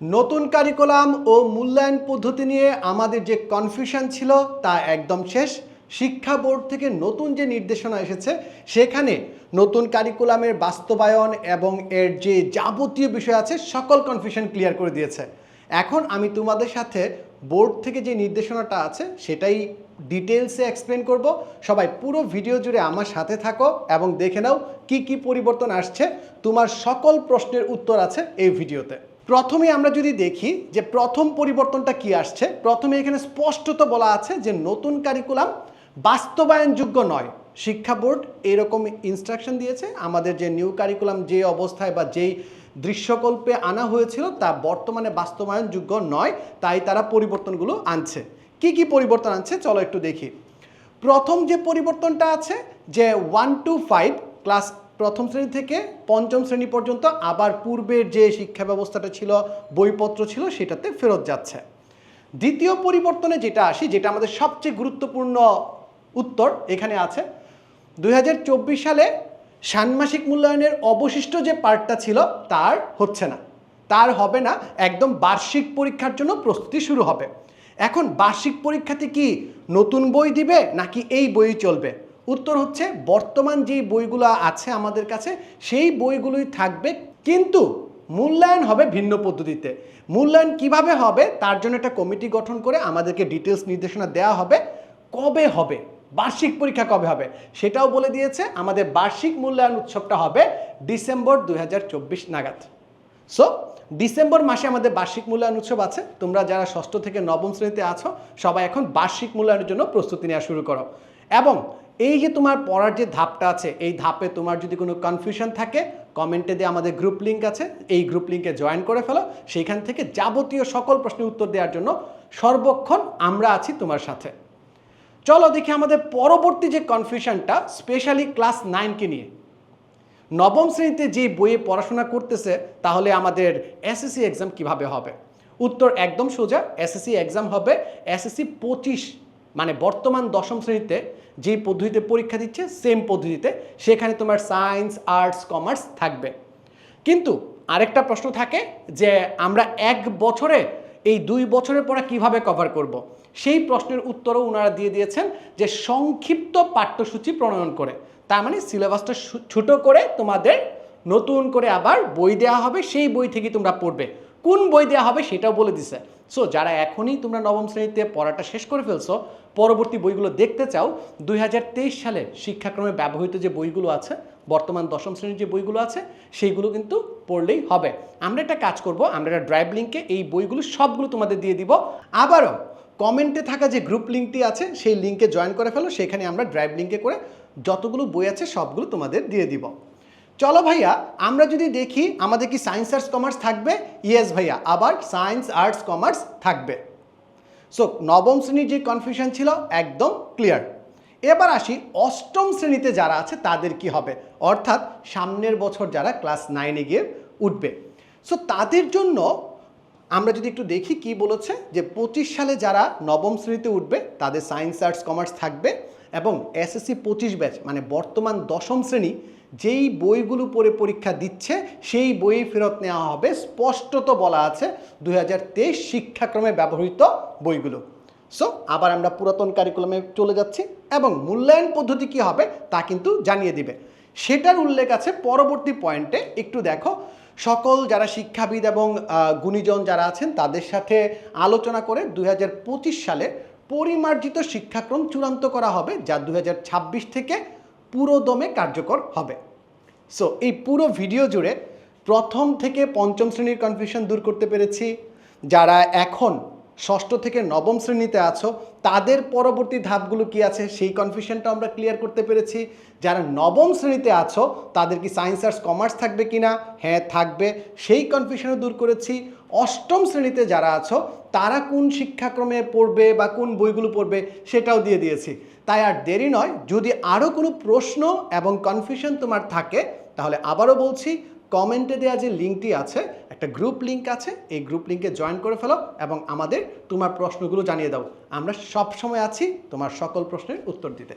নতুন কারিকুলাম ও মূল্যায়ন পদ্ধতি নিয়ে আমাদের যে কনফিউশন ছিল তা একদম শেষ। শিক্ষা বোর্ড থেকে নতুন যে নির্দেশনা এসেছে, সেখানে নতুন কারিকুলামের বাস্তবায়ন এবং এর যে যাবতীয় বিষয় আছে, সকল কনফিউশন ক্লিয়ার করে দিয়েছে। এখন আমি তোমাদের সাথে বোর্ড থেকে যে নির্দেশনাটা আছে, সেটাই ডিটেলসে এক্সপ্লেন করব। সবাই পুরো ভিডিও জুড়ে আমার সাথে থাকো এবং দেখে নাও কি কি পরিবর্তন আসছে। তোমার সকল প্রশ্নের উত্তর আছে এই ভিডিওতে প্রথমে আমরা যদি দেখি যে প্রথম পরিবর্তনটা কি আসছে, প্রথমে এখানে স্পষ্টত বলা আছে যে নতুন কারিকুলাম বাস্তবায়নযোগ্য নয়। শিক্ষা বোর্ড এরকম ইনস্ট্রাকশন দিয়েছে, আমাদের যে নিউ কারিকুলাম যে অবস্থায় বা যেই দৃশ্যকল্পে আনা হয়েছিল তা বর্তমানে বাস্তবায়নযোগ্য নয়, তাই তারা পরিবর্তনগুলো আনছে। কি কি পরিবর্তন আনছে চলো একটু দেখি। প্রথম যে পরিবর্তনটা আছে যে ওয়ান টু ফাইভ ক্লাস প্রথম শ্রেণি থেকে পঞ্চম শ্রেণি পর্যন্ত আবার পূর্বের যে শিক্ষা ব্যবস্থাটা ছিল, বইপত্র ছিল, সেটাতে ফেরত যাচ্ছে। দ্বিতীয় পরিবর্তনে যেটা আসি, যেটা আমাদের সবচেয়ে গুরুত্বপূর্ণ উত্তর এখানে আছে। দুই হাজার চব্বিশ সালে ষান্মাসিক মূল্যায়নের অবশিষ্ট যে পার্টটা ছিল, তার হচ্ছে না। তার হবে না, একদম বার্ষিক পরীক্ষার জন্য প্রস্তুতি শুরু হবে। এখন বার্ষিক পরীক্ষাতে কি নতুন বই দিবে, নাকি এই বই চলবে? উত্তর হচ্ছে, বর্তমান যেই বইগুলো আছে আমাদের কাছে, সেই বইগুলোই থাকবে, কিন্তু মূল্যায়ন হবে ভিন্ন পদ্ধতিতে। মূল্যায়ন কীভাবে হবে, তার জন্য একটা কমিটি গঠন করে আমাদেরকে ডিটেলস নির্দেশনা দেওয়া হবে, কবে হবে, বার্ষিক পরীক্ষা কবে হবে, সেটাও বলে দিয়েছে, আমাদের বার্ষিক মূল্যায়ন উৎসবটা হবে ডিসেম্বর দুই হাজার চব্বিশ নাগাদ। সো ডিসেম্বর মাসে আমাদের বার্ষিক মূল্যায়ন উৎসব আছে, তোমরা যারা ষষ্ঠ থেকে নবম শ্রেণীতে আছো, সবাই এখন বার্ষিক মূল্যায়নের জন্য প্রস্তুতি নেওয়া শুরু করো। এবং এই যে তোমার পড়ার যে ধাপটা আছে, এই ধাপে তোমার যদি কোনো কনফিউশন থাকে কমেন্টে দিয়ে আমাদের গ্রুপ লিঙ্ক আছে, এই গ্রুপ লিঙ্কে জয়েন করে ফেলো। সেইখান থেকে যাবতীয় সকল প্রশ্নের উত্তর দেওয়ার জন্য সর্বক্ষণ আমরা আছি তোমার সাথে। চলো দেখি আমাদের পরবর্তী যে কনফিউশনটা স্পেশালি ক্লাস নাইনকে নিয়ে। নবম শ্রেণীতে যে বইয়ে পড়াশোনা করতেছে, তাহলে আমাদের এসএসসি এক্সাম কীভাবে হবে? উত্তর একদম সোজা এসএসসি এক্সাম হবে এসএসসি পঁচিশ মানে বর্তমান দশম শ্রেণীতে যে পদ্ধতিতে পরীক্ষা দিচ্ছে সেম পদ্ধতিতে সেখানে তোমার সায়েন্স আর্টস কমার্স থাকবে। কিন্তু আরেকটা প্রশ্ন থাকে যে আমরা এক বছরে, এই দুই বছরের পরে কীভাবে কভার করব। সেই প্রশ্নের উত্তরও ওনারা দিয়ে দিয়েছেন যে সংক্ষিপ্ত পাঠ্যসূচি প্রণয়ন করে। তার মানে সিলেবাসটা ছোট করে তোমাদের নতুন করে আবার বই দেওয়া হবে, সেই বই থেকে তোমরা পড়বে। কোন বই দেওয়া হবে সেটাও বলে দিছে। সো যারা এখনই তোমরা নবম শ্রেণীতে পড়াটা শেষ করে ফেলছো, পরবর্তী বইগুলো দেখতে চাও, দুই হাজার তেইশ সালে শিক্ষাক্রমে ব্যবহৃত যে বইগুলো আছে, বর্তমান দশম শ্রেণির যে বইগুলো আছে, সেইগুলো কিন্তু পড়লেই হবে। আমরা একটা কাজ করব, আমরা একটা ড্রাইভ লিঙ্কে এই বইগুলো সবগুলো তোমাদের দিয়ে দিব। আবারও, কমেন্টে থাকা যে গ্রুপ লিঙ্কটি আছে, সেই লিঙ্কে জয়েন করে ফেলো, সেখানে আমরা ড্রাইভ লিঙ্কে করে যতগুলো বই আছে সবগুলো তোমাদের দিয়ে দিব। চলো ভাইয়া, আমরা যদি দেখি আমাদের কি সায়েন্স আর্টস কমার্স থাকবে? ইয়েস ভাইয়া, আবার সায়েন্স আর্টস কমার্স থাকবে। সো নবম শ্রেণির যে কনফিউশন ছিল, একদম ক্লিয়ার এবার আসি অষ্টম শ্রেণীতে যারা আছে, তাদের কি হবে? অর্থাৎ সামনের বছর যারা ক্লাস নাইনে গিয়ে উঠবে। সো তাদের জন্য আমরা যদি একটু দেখি কি বলেছে, যে পঁচিশ সালে যারা নবম শ্রেণীতে উঠবে, তাদের সায়েন্স আর্টস কমার্স থাকবে এবং এসএসসি পঁচিশ ব্যাচ মানে বর্তমান দশম শ্রেণি যেই বইগুলো পড়ে পরীক্ষা দিচ্ছে, সেই বই ফেরত নেওয়া হবে। স্পষ্টত বলা আছে দু হাজার তেইশ শিক্ষাক্রমে ব্যবহৃত বইগুলো। সো আবার আমরা পুরাতন কারিকুলামে চলে যাচ্ছি এবং মূল্যায়ন পদ্ধতি কি হবে তা কিন্তু জানিয়ে দিবে। সেটার উল্লেখ আছে পরবর্তী পয়েন্টে একটু দেখো, সকল যারা শিক্ষাবিদ এবং গুণীজন যারা আছেন, তাদের সাথে আলোচনা করে দু হাজার পঁচিশ সালে পরিমার্জিত শিক্ষাক্রম চূড়ান্ত করা হবে, যা দু হাজার ছাব্বিশ থেকে পুরোদমে কার্যকর হবে। সো এই পুরো ভিডিও জুড়ে প্রথম থেকে পঞ্চম শ্রেণির কনফিউশন দূর করতে পেরেছি। যারা এখন ষষ্ঠ থেকে নবম শ্রেণীতে আছো, তাদের পরবর্তী ধাপগুলো কি আছে? সেই কনফিউশনটা আমরা ক্লিয়ার করতে পেরেছি। যারা নবম শ্রেণীতে আছো, তাদের কি সায়েন্স আর্টস কমার্স থাকবে কি না হ্যাঁ থাকবে। সেই কনফিউশনও দূর করেছি। অষ্টম শ্রেণীতে যারা আছো, তারা কোন শিক্ষাক্রমে পড়বে বা কোন বইগুলো পড়বে সেটাও দিয়ে দিয়েছি। তাই আর দেরি নয়, যদি আরও কোনো প্রশ্ন এবং কনফিউশন তোমার থাকে, তাহলে আবারও বলছি কমেন্টে দেওয়া যে লিঙ্কটি আছে, একটা গ্রুপ লিঙ্ক আছে, এই গ্রুপ লিঙ্কে জয়েন করে ফেলো এবং আমাদের তোমার প্রশ্নগুলো জানিয়ে দাও। আমরা সব সময় আছি তোমার সকল প্রশ্নের উত্তর দিতে।